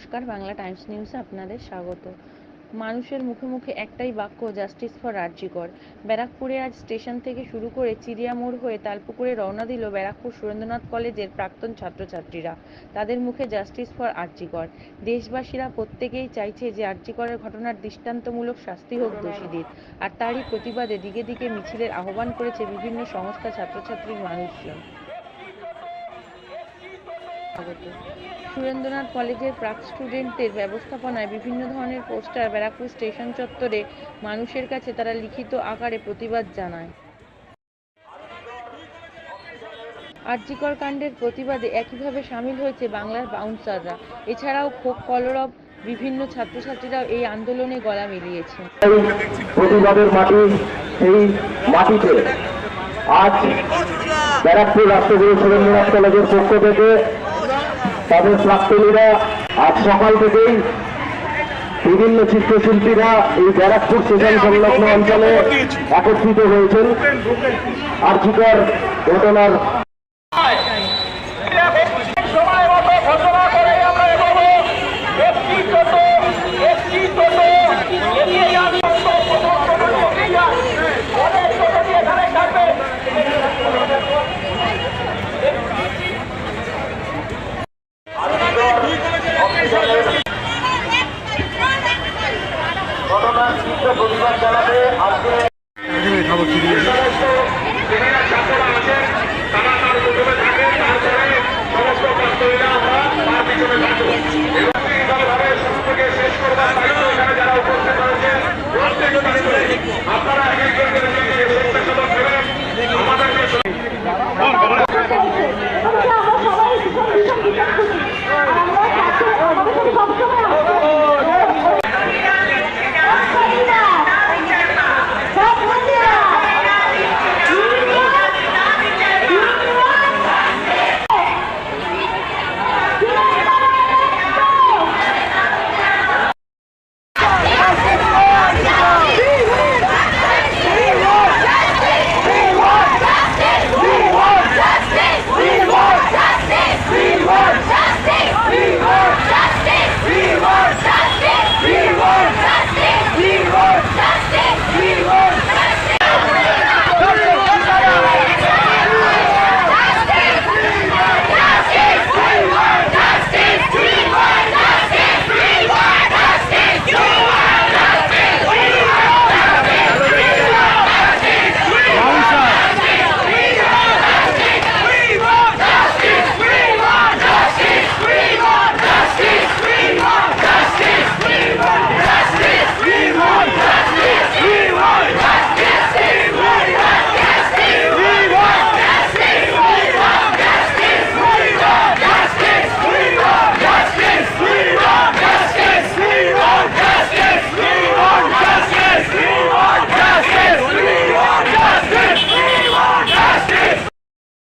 নমস্কার, বাংলা টাইমস নিউজে আপনাদের স্বাগত। মানুষের মুখে মুখে একটাই বাক্য, জাস্টিস ফর আরজিকর ব্যারাকপুরে আজ স্টেশন থেকে শুরু করে চিড়িয়ামোড় হয়ে তালপুকুরে রওনা দিল ব্যারাকপুর সুরেন্দ্রনাথ কলেজের প্রাক্তন ছাত্রছাত্রীরা। তাদের মুখে জাস্টিস ফর আরজিকর দেশবাসীরা প্রত্যেকেই চাইছে যে আরজিকরের ঘটনার দৃষ্টান্তমূলক শাস্তি হোক দোষীদের। আর তারই প্রতিবাদে দিকে দিকে মিছিলের আহ্বান করেছে বিভিন্ন সংস্থা ছাত্রছাত্রীর মানুষজন। সুরেন্দ্রনাথ কলেজের প্রাক স্টুডেন্টদের ব্যবস্থাপনায় বিভিন্ন ধরনের পোস্টার ব্যারাকপুর স্টেশন চত্বরে মানুষের কাছে তারা লিখিত আকারে প্রতিবাদ জানায়। আরজিকর কাণ্ডের প্রতিবাদে একইভাবে সামিল হয়েছে বাংলার বাউন্সাররা এছাড়াও ক্ষোভ কলরব, বিভিন্ন ছাত্রছাত্রীরাও এই আন্দোলনে গলা মিলিয়েছে। প্রতিবাদের মাটি মাটিতে আজ ব্যারাকপুর রাষ্ট্রগুরু সুরেন্দ্রনাথ কলেজের পক্ষ থেকে তাদের প্রাক্তনীরা আজ সকাল থেকেই বিভিন্ন চিত্রশিল্পীরা এই ব্যারাকপুর স্টেশন সংলগ্ন অঞ্চলে একত্রিত হয়েছেন। আর্থিকার ঘটনার তীব্র প্রতিবাদ জানাতে আজকে